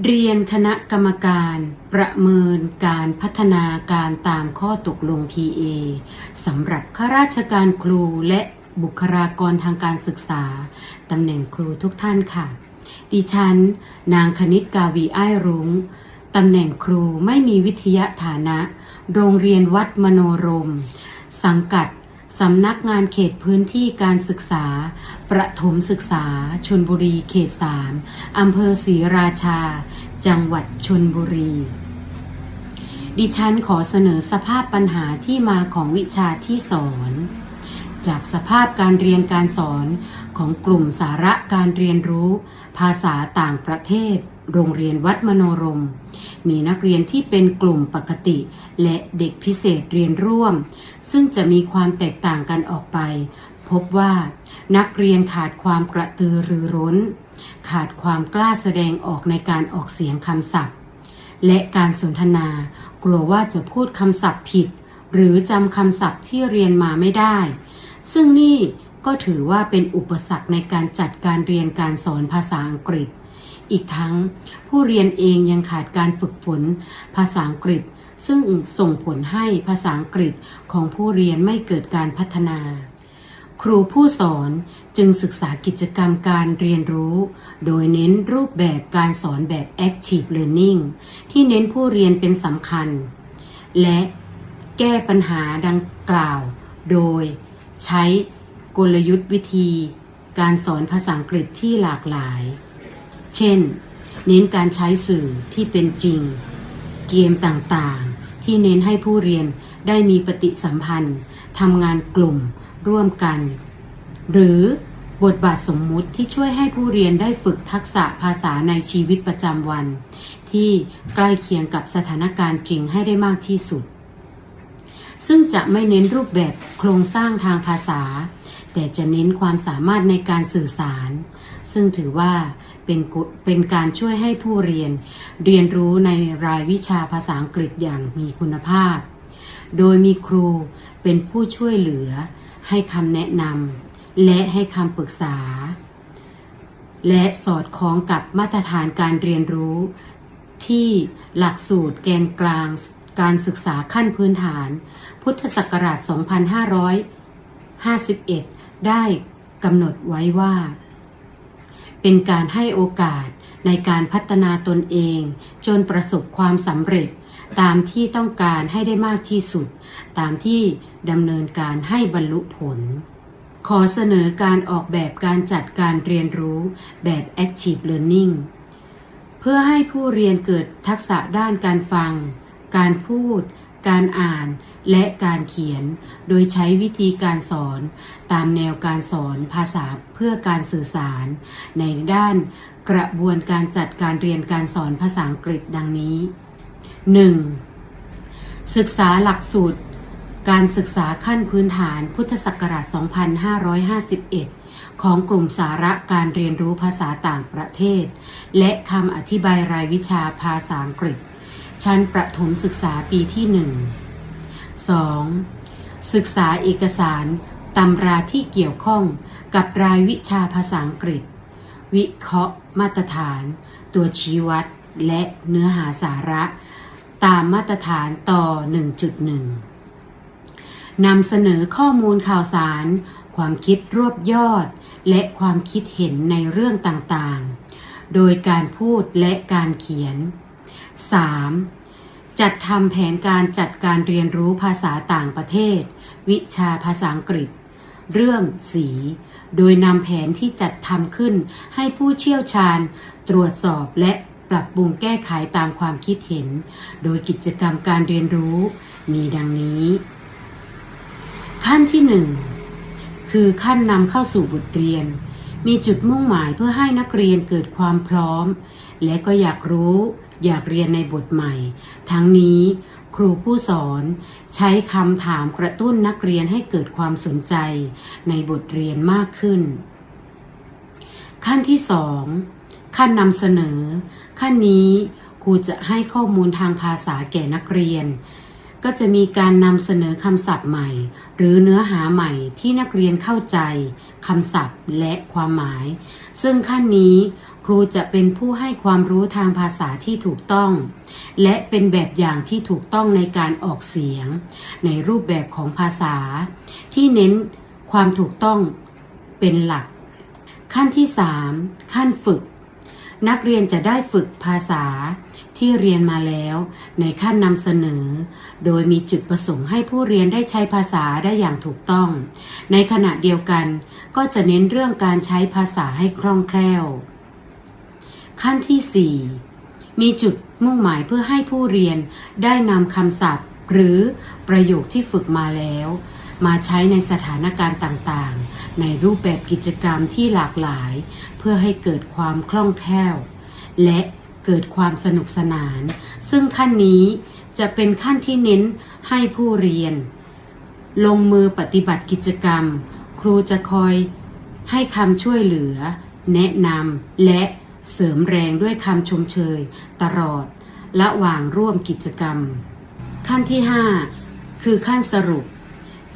เรียนคณะกรรมการประเมินการพัฒนาการตามข้อตกลง PA สำหรับข้าราชการครูและบุคลากรทางการศึกษา ตำแหน่งครูทุกท่านค่ะ ดิฉัน นางคณิตกาวีอ้ายรุง้ง ตำแหน่งครูไม่มีวิทยาฐานะ โรงเรียนวัดมโนรม สังกัด สำนักงานเขตพื้นที่การศึกษา ประถมศึกษา ชนบุรีเขตสามอำเภอศรีราชา จังหวัดชนบุรี ดิฉันขอเสนอสภาพปัญหาที่มาของวิชาที่สอน จากสภาพการเรียนการสอนของกลุ่มสาระการเรียนรู้ ภาษาต่างประเทศ โรงเรียนวัดมโนรม มีนักเรียนที่เป็นกลุ่มปกติ และเด็กพิเศษเรียนร่วม ซึ่งจะมีความแตกต่างกันออกไป พบว่า นักเรียนขาดความกระตือรือร้น ขาดความกล้าแสดงออกในการออกเสียงคำศัพท์ และการสนทนา กลัวว่าจะพูดคำศัพท์ผิด หรือจำคำศัพท์ที่เรียนมาไม่ได้ ซึ่งนี่ก็ถือว่าเป็นอุปสรรคในการจัดการเรียนการสอนภาษาอังกฤษ อีกทั้งผู้เรียนเองยังขาดการฝึกฝนภาษาอังกฤษ ซึ่งส่งผลให้ภาษาอังกฤษของผู้เรียนไม่เกิดการพัฒนา ครูผู้สอนจึงศึกษากิจกรรมการเรียนรู้ โดยเน้นรูปแบบการสอนแบบ active learning ที่เน้นผู้เรียนเป็นสำคัญ และแก้ปัญหาดังกล่าว โดยใช้กลยุทธ์วิธี การสอนภาษาอังกฤษที่หลากหลาย เช่น เน้นการใช้สื่อที่เป็นจริง เกมต่างๆ ที่เน้นให้ผู้เรียนได้มีปฏิสัมพันธ์ทำงานกลุ่มร่วมกัน หรือบทบาทสมมุติที่ช่วยให้ผู้เรียนได้ฝึกทักษะภาษาในชีวิตประจำวัน ที่ใกล้เคียงกับสถานการณ์จริงให้ได้มากที่สุด ซึ่งจะไม่เน้นรูปแบบโครงสร้างทางภาษา แต่จะเน้นความสามารถในการสื่อสาร ซึ่งถือว่า เป็นเป็นการช่วยให้ผู้เรียน เรียนรู้ในรายวิชาภาษาอังกฤษอย่างมีคุณภาพ โดยมีครูเป็นผู้ช่วยเหลือ ให้คำแนะนำและให้คำปรึกษา และสอดคล้องกับมาตรฐานการเรียนรู้ ที่หลักสูตรแกนกลางการศึกษาขั้นพื้นฐาน พุทธศักราช 2551 ได้กำหนดไว้ว่า เป็นการให้โอกาสในการพัฒนาตนเอง จนประสบความสำเร็จ ตามที่ต้องการให้ได้มากที่สุด ตามที่ดำเนินการให้บรรลุผล ขอเสนอการออกแบบการจัดการเรียนรู้แบบ Active Learning เพื่อให้ผู้เรียนเกิดทักษะด้านการฟัง การพูด การอ่าน และการเขียน โดยใช้วิธีการสอน ตามแนวการสอนภาษาเพื่อการสื่อสาร ในด้านกระบวนการจัดการเรียนการสอนภาษาอังกฤษดังนี้ 1. ศึกษาหลักสูตร การศึกษาขั้นพื้นฐานพุทธศักราช 2551ของกลุ่มสาระการเรียนรู้ภาษาต่างประเทศ และคำอธิบายรายวิชาภาษาอังกฤษ ชั้นประถมศึกษาปีที่1 2. ศึกษาเอกสารตำราที่เกี่ยวข้องกับรายวิชาภาษาอังกฤษ วิเคราะห์มาตรฐาน ตัวชี้วัด และเนื้อหาสาระ ตามมาตรฐานต่อ 1.1 นำเสนอข้อมูลข่าวสาร ความคิดรวบยอด และความคิดเห็นในเรื่องต่างๆ โดยการพูดและการเขียน 3. จัดทำแผนการจัดการเรียนรู้ภาษาต่างประเทศ วิชาภาษาอังกฤษ เรื่องสี โดยนำแผนที่จัดทำขึ้นให้ผู้เชี่ยวชาญ ตรวจสอบและปรับปรุงแก้ไขตามความคิดเห็น โดยกิจกรรมการเรียนรู้ มีดังนี้ ขั้นที่หนึ่งคือขั้นนำเข้าสู่บทเรียน มีจุดมุ่งหมายเพื่อให้นักเรียนเกิดความพร้อม และก็อยากรู้อยากเรียนในบทใหม่ ทั้งนี้ครูผู้สอนใช้คำถามกระตุ้นนักเรียนให้เกิดความสนใจในบทเรียนมากขึ้น ขั้นที่สองขั้นนำเสนอ ขั้นนี้ครูจะให้ข้อมูลทางภาษาแก่นักเรียน ก็จะมีการนำเสนอคำศัพท์ใหม่ หรือเนื้อหาใหม่ที่นักเรียนเข้าใจคำศัพท์และความหมาย ซึ่งขั้นนี้ครูจะเป็นผู้ให้ความรู้ทางภาษาที่ถูกต้อง และเป็นแบบอย่างที่ถูกต้องในการออกเสียง ในรูปแบบของภาษา ที่เน้นความถูกต้องเป็นหลัก ขั้นที่ 3 ขั้นฝึก นักเรียนจะได้ฝึกภาษา ที่เรียนมาแล้ว ในขั้นนำเสนอ โดยมีจุดประสงค์ให้ผู้เรียนได้ใช้ภาษาได้อย่างถูกต้อง ในขณะเดียวกันก็จะเน้นเรื่องการใช้ภาษาให้คล่องแคล่ว ขั้นที่ 4 มีจุดมุ่งหมายเพื่อให้ผู้เรียนได้นำคำศัพท์ หรือประโยคที่ฝึกมาแล้ว มาใช้ในสถานการณ์ต่างๆ ในรูปแบบกิจกรรมที่หลากหลาย เพื่อให้เกิดความคล่องแคล่ว และ เกิดความสนุกสนาน ซึ่งขั้นนี้จะเป็นขั้นที่เน้นให้ผู้เรียน ลงมือปฏิบัติกิจกรรม ครูจะคอยให้คำช่วยเหลือ แนะนำและเสริมแรงด้วยคำชมเชย ตลอดระหว่างร่วมกิจกรรม ขั้นที่ 5 คือขั้นสรุป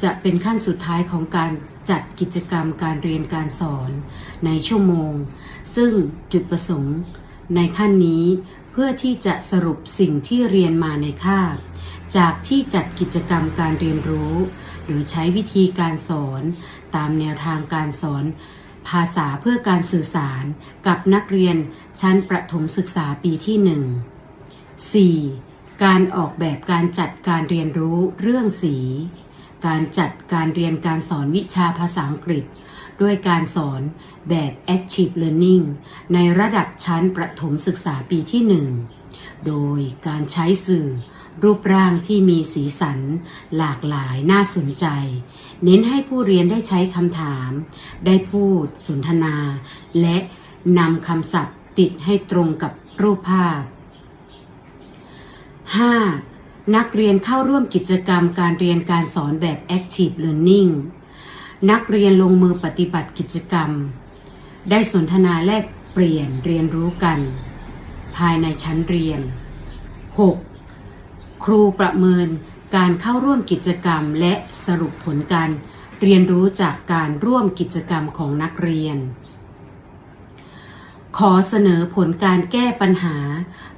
จะเป็นขั้นสุดท้ายของการจัดกิจกรรมการเรียนการสอนในชั่วโมง ซึ่งจุดประสงค์ ในขั้นนี้เพื่อที่จะสรุปสิ่งที่เรียนมาในคาบ จากที่จัดกิจกรรมการเรียนรู้โดยใช้วิธีการสอน ตามแนวทางการสอน ภาษาเพื่อการสื่อสาร กับนักเรียนชั้นประถมศึกษาปีที่ 1 4. การออกแบบการจัดการเรียนรู้เรื่องสี การจัดการเรียนการสอนวิชาภาษาอังกฤษ ด้วยการสอนแบบ Active Learning ในระดับชั้นประถมศึกษาปีที่ 1 โดยการใช้สื่อรูปร่างที่มีสีสัน หลากหลายน่าสนใจ เน้นให้ผู้เรียนได้ใช้คำถาม ได้พูด สนทนา และนำคำศัพท์ติดให้ตรงกับรูปภาพ 5. นักเรียนเข้าร่วมกิจกรรมการเรียนการสอนแบบ Active Learning นักเรียนลงมือปฏิบัติกิจกรรม ได้สนทนาแลกเปลี่ยนเรียนรู้กัน ภายในชั้นเรียน 6. ครูประเมินการเข้าร่วมกิจกรรมและสรุปผลการเรียนรู้จากการร่วมกิจกรรมของนักเรียน ขอเสนอผลการแก้ปัญหา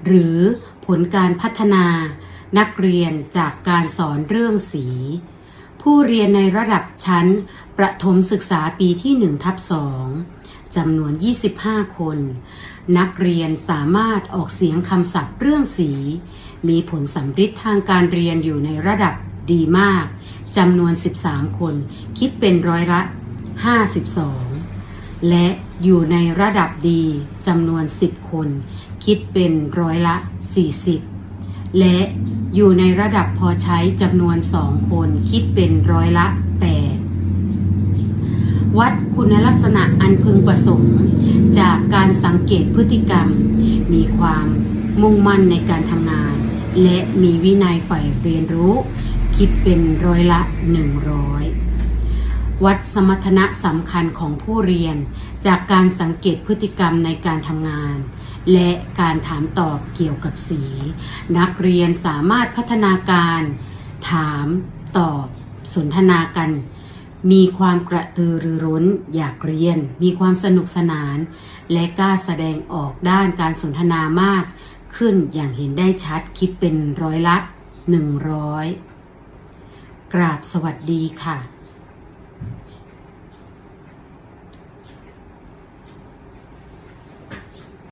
หรือผลการพัฒนานักเรียนจากการสอนเรื่องสี ผู้เรียนในระดับชั้น ประถมศึกษาปีที่1ทับ2จำนวน 25 คน นักเรียนสามารถออกเสียงคำศัพท์เรื่องสี มีผลสำฤทธิ์ทางการเรียนอยู่ในระดับดีมากจำนวน 13 คน คิดเป็นร้อยละ 52 และอยู่ในระดับดีจำนวน 10 คน คิดเป็นร้อยละ 40 และ อยู่ในระดับพอใช้จำนวน2คนคิดเป็นร้อยละ 8 วัดคุณลักษณะอันพึงประสงค์ จากการสังเกตพฤติกรรม มีความมุ่งมั่นในการทำงาน และมีวินัยฝ่ายเรียนรู้ คิดเป็นร้อยละ 100 วัดสมรรถนะสำคัญของผู้เรียน จากการสังเกตพฤติกรรมในการทำงาน และการถามตอบเกี่ยวกับสี นักเรียนสามารถพัฒนาการ ถามตอบ สนทนากัน มีความกระตือรือร้น อยากเรียน มีความสนุกสนาน และกล้าแสดงออกด้านการสนทนามาก ขึ้นอย่างเห็นได้ชัดคิดเป็นร้อยละ 100 กราบสวัสดีค่ะ